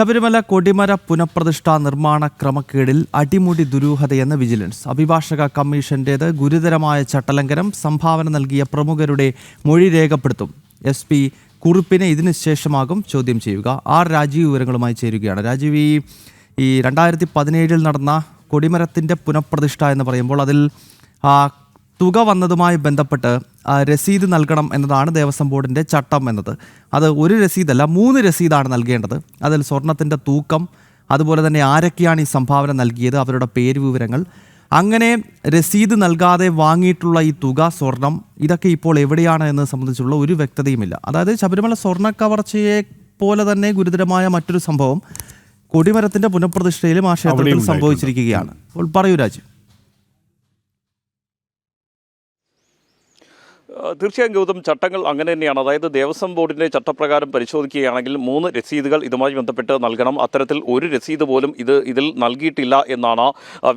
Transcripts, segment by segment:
ശബരിമല കൊടിമര പുനഃപ്രതിഷ്ഠ നിർമ്മാണ ക്രമക്കേടിൽ അടിമുടി ദുരൂഹതയെന്ന് വിജിലൻസ്. അഭിഭാഷക കമ്മീഷന്റേത് ഗുരുതരമായ ചട്ടലംഘനം സംഭാവന നൽകിയ പ്രമുഖരുടെ മൊഴി രേഖപ്പെടുത്തും. എസ് പി കുറിപ്പിനെ ഇതിനുശേഷമാകും ചോദ്യം ചെയ്യുക. ആർ രാജീവ് വിവരങ്ങളുമായി ചേരുകയാണ്. രാജീവ് ഈ ഈ രണ്ടായിരത്തി പതിനേഴിൽ നടന്ന കൊടിമരത്തിന്റെ പുനഃപ്രതിഷ്ഠ എന്ന് പറയുമ്പോൾ അതിൽ തുക വന്നതുമായി ബന്ധപ്പെട്ട് രസീത് നൽകണം എന്നതാണ് ദേവസ്വം ബോർഡിന്റെ ചട്ടം എന്നത്. അത് ഒരു രസീതല്ല മൂന്ന് രസീതാണ് നൽകേണ്ടത്. അതിൽ സ്വർണത്തിന്റെ തൂക്കം അതുപോലെ തന്നെ ആരൊക്കെയാണ് ഈ സംഭാവന നൽകിയത് അവരുടെ പേര് വിവരങ്ങൾ. അങ്ങനെ രസീത് നൽകാതെ വാങ്ങിയിട്ടുള്ള ഈ തുക സ്വർണം ഇതൊക്കെ ഇപ്പോൾ എവിടെയാണ് എന്ന് സംബന്ധിച്ചുള്ള ഒരു വ്യക്തതയുമില്ല. അതായത് ശബരിമല സ്വർണ കവർച്ചയെ പോലെ തന്നെ ഗുരുതരമായ മറ്റൊരു സംഭവം കൊടിമരത്തിന്റെ പുനഃപ്രതിഷ്ഠയിലും ആ ക്ഷേത്രത്തിൽ സംഭവിച്ചിരിക്കുകയാണ്. അപ്പോൾ പറയൂ രാജു തീർച്ചയായും ഗൗതം ചട്ടങ്ങൾ അങ്ങനെ തന്നെയാണ്. അതായത് ദേവസ്വം ബോർഡിന്റെ ചട്ടപ്രകാരം പരിശോധിക്കുകയാണെങ്കിൽ മൂന്ന് രസീതുകൾ ഇതുമായി ബന്ധപ്പെട്ട് നൽകണം. അത്തരത്തിൽ ഒരു രസീത് പോലും ഇത് ഇതിൽ നൽകിയിട്ടില്ല എന്നാണ്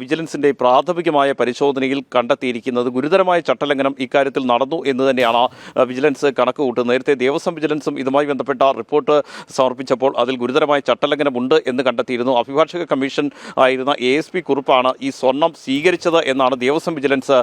വിജിലൻസിന്റെ പ്രാഥമികമായ പരിശോധനയിൽ കണ്ടെത്തിയിരിക്കുന്നത്. ഗുരുതരമായ ചട്ടലംഘനം ഇക്കാര്യത്തിൽ നടന്നു എന്ന് തന്നെയാണ് വിജിലൻസ് കണക്ക് കൂട്ടുന്നത് നേരത്തെ ദേവസ്വം വിജിലൻസും ഇതുമായി ബന്ധപ്പെട്ട റിപ്പോർട്ട് സമർപ്പിച്ചപ്പോൾ അതിൽ ഗുരുതരമായ ചട്ടലംഘനമുണ്ട് എന്ന് കണ്ടെത്തിയിരുന്നു. അഭിഭാഷക കമ്മീഷൻ ആയിരുന്ന എ എസ് പി കുറിപ്പാണ് ഈ സ്വർണം സ്വീകരിച്ചത് എന്നാണ് ദേവസ്വം വിജിലൻസ്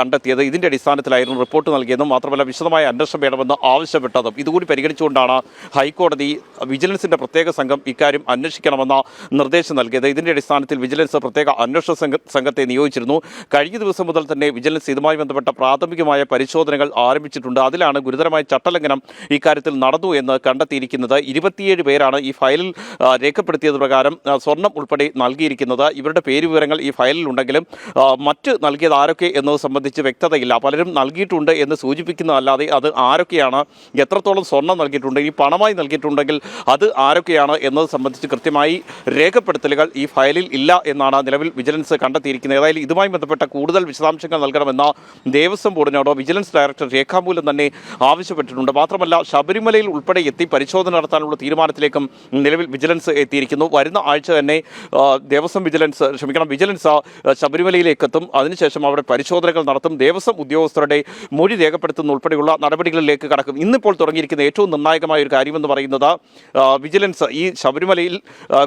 കണ്ടെത്തിയത്. ഇതിന്റെ അടിസ്ഥാനത്തിലായിരുന്നു റിപ്പോർട്ട് നൽകിയതും. മാത്രമല്ല വിശദമായ അന്വേഷണം വേണമെന്ന് ആവശ്യപ്പെട്ടതും. ഇതുകൂടി പരിഗണിച്ചുകൊണ്ടാണ് ഹൈക്കോടതി വിജിലൻസിന്റെ പ്രത്യേക സംഘം ഇക്കാര്യം അന്വേഷിക്കണമെന്ന നിർദ്ദേശം നൽകിയത്. ഇതിന്റെ അടിസ്ഥാനത്തിൽ വിജിലൻസ് പ്രത്യേക അന്വേഷണ സംഘത്തെ നിയോഗിച്ചിരുന്നു. കഴിഞ്ഞ ദിവസം മുതൽ തന്നെ വിജിലൻസ് ഇതുമായി ബന്ധപ്പെട്ട പ്രാഥമികമായ പരിശോധനകൾ ആരംഭിച്ചിട്ടുണ്ട്. അതിലാണ് ഗുരുതരമായ ചട്ടലംഘനം ഇക്കാര്യത്തിൽ നടന്നു എന്ന് കണ്ടെത്തിയിരിക്കുന്നത്. ഇരുപത്തിയേഴ് പേരാണ് ഈ ഫയലിൽ രേഖപ്പെടുത്തിയത് പ്രകാരം സ്വർണം ഉൾപ്പെടെ നൽകിയിരിക്കുന്നത്. ഇവരുടെ പേര് വിവരങ്ങൾ ഈ ആ, മറ്റ് നൽകിയത് ആരൊക്കെ എന്നത് സംബന്ധിച്ച് വ്യക്തതയില്ല. പലരും നൽകിയിട്ടുണ്ട് എന്ന് സൂചിപ്പിക്കുന്നതല്ലാതെ അത് ആരൊക്കെയാണ് എത്രത്തോളം സ്വർണം നൽകിയിട്ടുണ്ട് ഈ പണമായി നൽകിയിട്ടുണ്ടെങ്കിൽ അത് ആരൊക്കെയാണ് എന്നത് സംബന്ധിച്ച് കൃത്യമായി രേഖപ്പെടുത്തലുകൾ ഈ ഫയലിൽ ഇല്ല എന്നാണ് നിലവിൽ വിജിലൻസ് കണ്ടെത്തിയിരിക്കുന്നത്. ഏതായാലും ഇതുമായി ബന്ധപ്പെട്ട കൂടുതൽ വിശദാംശങ്ങൾ നൽകണമെന്ന ദേവസ്വം ബോർഡിനോട് വിജിലൻസ് ഡയറക്ടർ രേഖാമൂലം തന്നെ ആവശ്യപ്പെട്ടിട്ടുണ്ട്. മാത്രമല്ല ശബരിമലയിൽ ഉൾപ്പെടെ എത്തി പരിശോധന നടത്താനുള്ള തീരുമാനത്തിലേക്കും നിലവിൽ വിജിലൻസ് എത്തിയിരിക്കുന്നു. വരുന്ന ആഴ്ച തന്നെ ദേവസ്വം വിജിലൻസ് ക്ഷമിക്കണം വിജിലൻസ് ശബരിമലയിലേക്കെത്തും. അതിനുശേഷം അവിടെ പരിശോധനകൾ നടത്തും. ദേവസ്വം ഉദ്യോഗസ്ഥരുടെ മൊഴി രേഖപ്പെടുത്തുന്ന ഉൾപ്പെടെയുള്ള നടപടികളിലേക്ക് കടക്കും. ഇന്നിപ്പോൾ തുടങ്ങിയിരിക്കുന്ന ഏറ്റവും നിർണായകമായ ഒരു കാര്യമെന്ന് പറയുന്നത് വിജിലൻസ് ഈ ശബരിമലയിൽ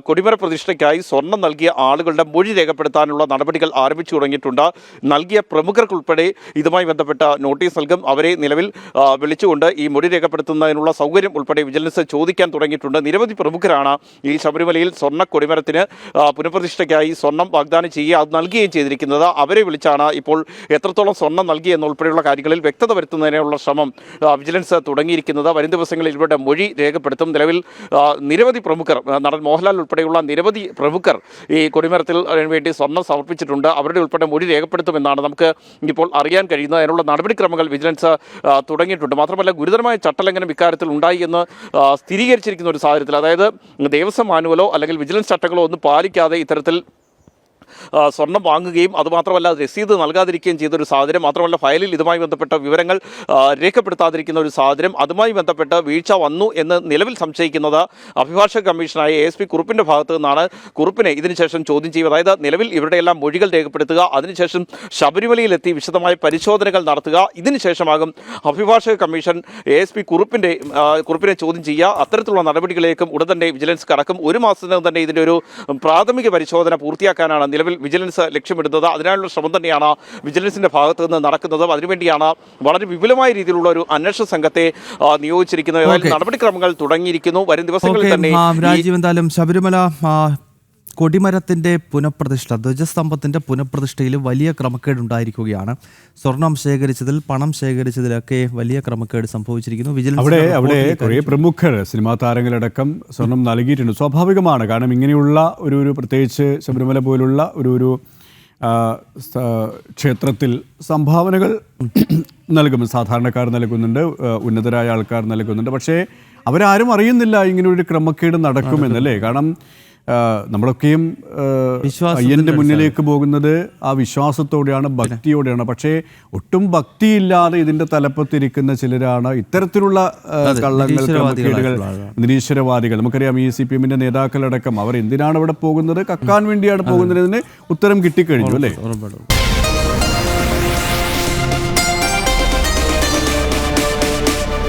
കൊടിമര പ്രതിഷ്ഠയ്ക്കായി സ്വർണം നൽകിയ ആളുകളുടെ മൊഴി രേഖപ്പെടുത്താനുള്ള നടപടികൾ ആരംഭിച്ചു തുടങ്ങിയിട്ടുണ്ട്. നൽകിയ പ്രമുഖർക്കുൾപ്പെടെ ഇതുമായി ബന്ധപ്പെട്ട നോട്ടീസ് നൽകും. അവരെ നിലവിൽ വിളിച്ചുകൊണ്ട് ഈ മൊഴി രേഖപ്പെടുത്തുന്നതിനുള്ള സൗകര്യം ഉൾപ്പെടെ വിജിലൻസ് ചോദിക്കാൻ തുടങ്ങിയിട്ടുണ്ട്. നിരവധി പ്രമുഖരാണ് ഈ ശബരിമലയിൽ സ്വർണ കൊടിമരത്തിന് പുനഃപ്രതിഷ്ഠയ്ക്കായി സ്വർണം വാഗ്ദാനം ചെയ്യുക അത് നൽകുകയും ചെയ്തിരിക്കുന്നത്. അവരെ വിളിച്ചാണ് ഇപ്പോൾ എത്രത്തോളം സ്വർണം നൽകി എന്നുൾപ്പെടെയുള്ള കാര്യങ്ങളിൽ വ്യക്തത വരുത്തുന്നതിനുള്ള ശ്രമം വിജിലൻസ് തുടങ്ങിയിരിക്കുന്നത്. വരും ദിവസങ്ങളിൽ ഇവരുടെ മൊഴി രേഖപ്പെടുത്തും. നിലവിൽ നിരവധി പ്രമുഖർ നടൻ മോഹൻലാൽ ഉൾപ്പെടെയുള്ള നിരവധി പ്രമുഖർ ഈ കൊടിമരത്തിൽ വേണ്ടി സ്വർണം സമർപ്പിച്ചിട്ടുണ്ട്. അവരുടെ ഉൾപ്പെടെ മൊഴി രേഖപ്പെടുത്തുമെന്നാണ് നമുക്ക് ഇപ്പോൾ അറിയാൻ കഴിയുന്നത്. അതിനുള്ള നടപടിക്രമങ്ങൾ വിജിലൻസ് തുടങ്ങിയിട്ടുണ്ട്. മാത്രമല്ല ഗുരുതരമായ ചട്ടലംഘനം ഇക്കാര്യത്തിൽ ഉണ്ടായി എന്ന് സ്ഥിരീകരിച്ചിരിക്കുന്ന ഒരു സാഹചര്യത്തിൽ അതായത് ദേവസ്വം മാനുവലോ അല്ലെങ്കിൽ വിജിലൻസ് ചട്ടങ്ങളോ ഒന്നും പാലിക്കാതെ ഇത്തരത്തിൽ സ്വർണം വാങ്ങുകയും അതുമാത്രമല്ല രസീത് നൽകാതിരിക്കുകയും ചെയ്ത ഒരു സാഹചര്യം മാത്രമല്ല ഫയലിൽ ഇതുമായി ബന്ധപ്പെട്ട വിവരങ്ങൾ രേഖപ്പെടുത്താതിരിക്കുന്ന ഒരു സാഹചര്യം അതുമായി ബന്ധപ്പെട്ട് വീഴ്ച വന്നു എന്ന് നിലവിൽ സംശയിക്കുന്നത് അഭിഭാഷക കമ്മീഷനായ എ എസ് പി കുറുപ്പിന്റെ ഭാഗത്തു നിന്നാണ് കുറുപ്പിനെ ഇതിനുശേഷം ചോദ്യം ചെയ്യും അതായത് നിലവിൽ ഇവരുടെയെല്ലാം മൊഴികൾ രേഖപ്പെടുത്തുക അതിനുശേഷം ശബരിമലയിലെത്തി വിശദമായ പരിശോധനകൾ നടത്തുക ഇതിനുശേഷമാകും അഭിഭാഷക കമ്മീഷൻ എ എസ് പി കുറുപ്പിന്റെ കുറുപ്പിനെ ചോദ്യം ചെയ്യുക. അത്തരത്തിലുള്ള നടപടികളിലേക്കും ഉടൻ തന്നെ വിജിലൻസ് കടക്കും. ഒരു മാസത്തിനകം തന്നെ ഇതിന്റെ ഒരു പ്രാഥമിക പരിശോധന പൂർത്തിയാക്കാനാണ് നിലവിൽ വിജിലൻസ് ലക്ഷ്യമിടുന്നത്. അതിനായുള്ള ശ്രമം തന്നെയാണ് വിജിലൻസിന്റെ ഭാഗത്തു നിന്ന് നടക്കുന്നത്. അതിനുവേണ്ടിയാണ് വളരെ വിപുലമായ രീതിയിലുള്ള ഒരു അന്വേഷണ സംഘത്തെ നിയോഗിച്ചിരിക്കുന്നത്. നടപടിക്രമങ്ങൾ തുടങ്ങിയിരിക്കുന്നു. വരും ദിവസങ്ങളിൽ തന്നെ രാജീവ് എന്തായാലും ശബരിമല ആ, കൊടിമരത്തിന്റെ പുനഃപ്രതിഷ്ഠ ധ്വജസ്തംഭത്തിന്റെ പുനഃപ്രതിഷ്ഠയിൽ വലിയ ക്രമക്കേട് ഉണ്ടായിരിക്കുകയാണ്. സ്വർണം ശേഖരിച്ചതിൽ പണം ശേഖരിച്ചതിലൊക്കെ വലിയ ക്രമക്കേട് സംഭവിച്ചിരിക്കുന്നു. വിജിലൻസ് അവിടെ അവിടെ കുറേ പ്രമുഖർ സിനിമാ താരങ്ങളടക്കം സ്വർണം നൽകിയിട്ടുണ്ട്. സ്വാഭാവികമാണ്. കാരണം ഇങ്ങനെയുള്ള ഒരു ഒരു പ്രത്യേകിച്ച് ശബരിമല പോലുള്ള ഒരു ഒരു ക്ഷേത്രത്തിൽ സംഭാവനകൾ നൽകും. സാധാരണക്കാർ നൽകുന്നുണ്ട് ഉന്നതരായ ആൾക്കാർ നൽകുന്നുണ്ട്. പക്ഷേ അവരാരും അറിയുന്നില്ല ഇങ്ങനെ ഒരു ക്രമക്കേട് നടക്കുമെന്നല്ലേ? കാരണം നമ്മളൊക്കെയും അയ്യന്റെ മുന്നിലേക്ക് പോകുന്നത് ആ വിശ്വാസത്തോടെയാണ് ഭക്തിയോടെയാണ്. പക്ഷേ ഒട്ടും ഭക്തിയില്ലാതെ ഇതിന്റെ തലപ്പത്തിരിക്കുന്ന ചിലരാണ് ഇത്തരത്തിലുള്ള കള്ളങ്ങൾ നിരീശ്വരവാദികൾ. നമുക്കറിയാം ഈ സി പി എമ്മിന്റെ നേതാക്കളടക്കം അവർ എന്തിനാണ് അവിടെ പോകുന്നത്? കക്കാൻ വേണ്ടിയാണ് പോകുന്നതിന് ഉത്തരം കിട്ടിക്കഴിഞ്ഞു അല്ലേ?